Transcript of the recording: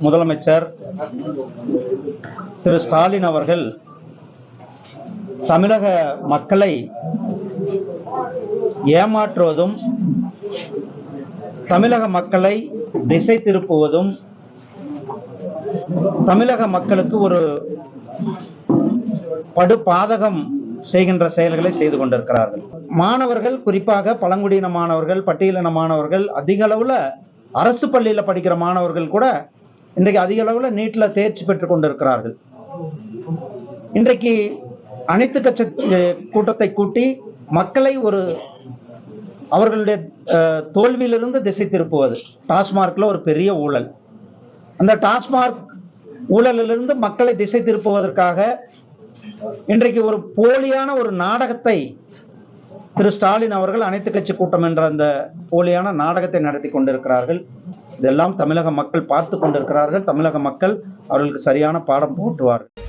முதலமைச்சர் திரு ஸ்டாலின் அவர்கள் தமிழக மக்களை ஏமாற்றுவதும் தமிழக மக்களை திசை திருப்புவதும் தமிழக மக்களுக்கு ஒரு படுபாதகம் செய்கின்ற செயல்களை செய்து கொண்டிருக்கிறார்கள். மாணவர்கள் குறிப்பாக பழங்குடியின மாணவர்கள் பட்டியலின மாணவர்கள் அதிக அளவுல அரசு பள்ளியில படிக்கிற மாணவர்கள் கூட இன்றைக்கு அதிக அளவுல நீட்ல தேர்ச்சி பெற்றுக் கொண்டிருக்கிறார்கள். இன்றைக்கு அனைத்து கட்சி கூட்டத்தை கூட்டி மக்களை ஒரு அவர்களுடைய தோல்வியிலிருந்து திசை திருப்புவது. டாஸ்மார்க்ல ஒரு பெரிய ஊழல். அந்த டாஸ்மார்க் ஊழலிலிருந்து மக்களை திசை திருப்புவதற்காக இன்றைக்கு ஒரு போலியான ஒரு நாடகத்தை திரு ஸ்டாலின் அவர்கள் அனைத்து கட்சி கூட்டம் என்ற அந்த போலியான நாடகத்தை நடத்தி கொண்டிருக்கிறார்கள். இதெல்லாம் தமிழக மக்கள் பார்த்து கொண்டிருக்கிறார்கள். தமிழக மக்கள் அவர்களுக்கு சரியான பாடம் போட்டுவார்கள்